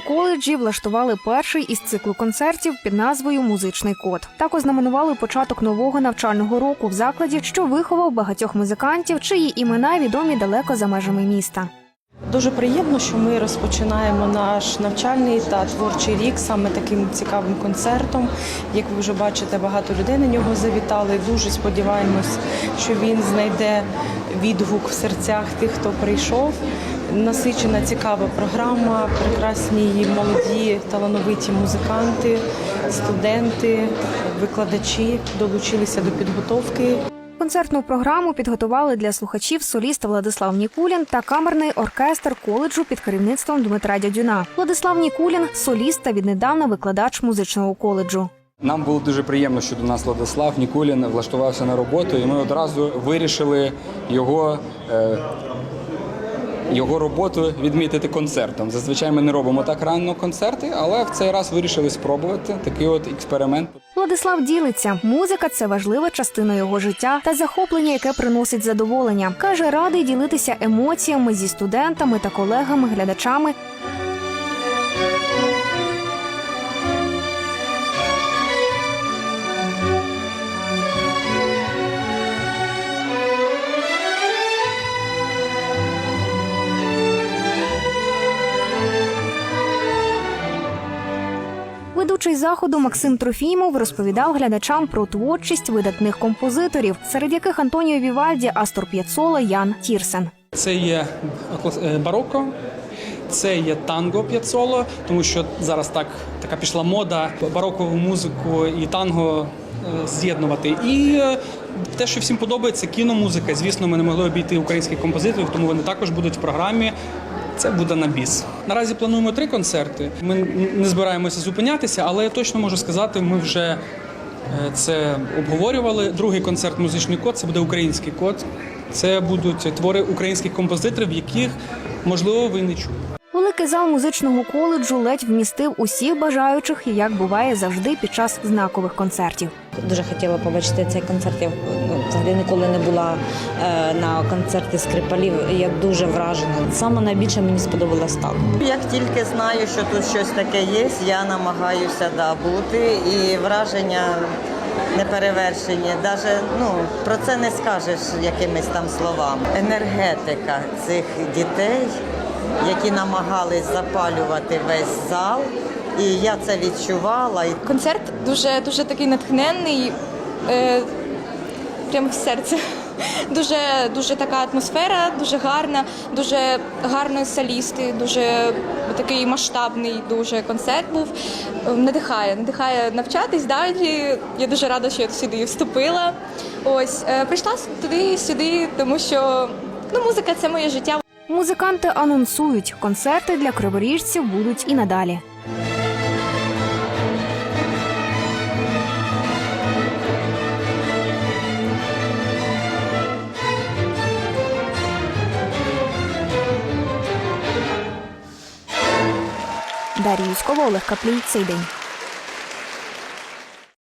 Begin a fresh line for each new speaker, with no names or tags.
коледжі влаштували перший із циклу концертів під назвою Музичний код. Так ознаменували початок нового навчального року в закладі, що виховав багатьох музикантів, чиї імена відомі далеко за межами міста.
Дуже приємно, що ми розпочинаємо наш навчальний та творчий рік саме таким цікавим концертом. Як ви вже бачите, багато людей на нього завітали. Дуже сподіваємось, що він знайде відгук в серцях тих, хто прийшов. Насичена цікава програма, прекрасні молоді талановиті музиканти, студенти, викладачі долучилися до підготовки.
Концертну програму підготували для слухачів соліст Владислав Нікулін та камерний оркестр коледжу під керівництвом Дмитра Дядюна. Владислав Нікулін соліст та віднедавна викладач музичного коледжу.
Нам було дуже приємно, що до нас Владислав Нікулін влаштувався на роботу, і ми одразу вирішили його. Його роботу відмітити концертом. Зазвичай ми не робимо так рано концерти, але в цей раз вирішили спробувати такий от експеримент.
Владислав ділиться, музика це важлива частина його життя та захоплення, яке приносить задоволення. каже, радий ділитися емоціями зі студентами та колегами, глядачами. Ведучий заходу Максим Трофімов розповідав глядачам про творчість видатних композиторів, серед яких Антоніо Вівальді, Астор П'яцола, Ян Тірсен.
Це є клас- е, бароко, це є танго п'яцоло, тому що зараз так така пішла мода барокову музику і танго е, з'єднувати. І е, те, що всім подобається, кіномузика. Звісно, ми не могли обійти українських композиторів, тому вони також будуть в програмі. Це буде на біс. Наразі плануємо три концерти. Ми не збираємося зупинятися, але я точно можу сказати, ми вже е, це обговорювали. Другий концерт Музичний код це буде український код. Це будуть твори українських композиторів, яких можливо ви не чули.
Великий зал музичного коледжу ледь вмістив усіх бажаючих, як буває завжди під час знакових концертів.
Дуже хотіла побачити цей концерт. Я ну, взагалі ніколи не була е, на концерті скрипалів. Я дуже вражена. Саме найбільше мені сподобалось так.
Як тільки знаю, що тут щось таке є, я намагаюся да, бути і враження неперевершені. Даже ну, про це не скажеш якимись там словами. Енергетика цих дітей, які намагались запалювати весь зал. І я це відчувала.
Концерт дуже дуже такий натхненний, е, прямо в серце. Дуже дуже така атмосфера, дуже гарна, дуже гарні солісти, дуже такий масштабний дуже концерт був. Надихає, надихає навчатись далі. Я дуже рада, що я сюди вступила. Ось е, прийшла туди сюди, тому що ну, музика це моє життя.
Музиканти анонсують, концерти для криворіжців будуть і надалі. Дар'я Юськова, Олег Каплій. Цей день.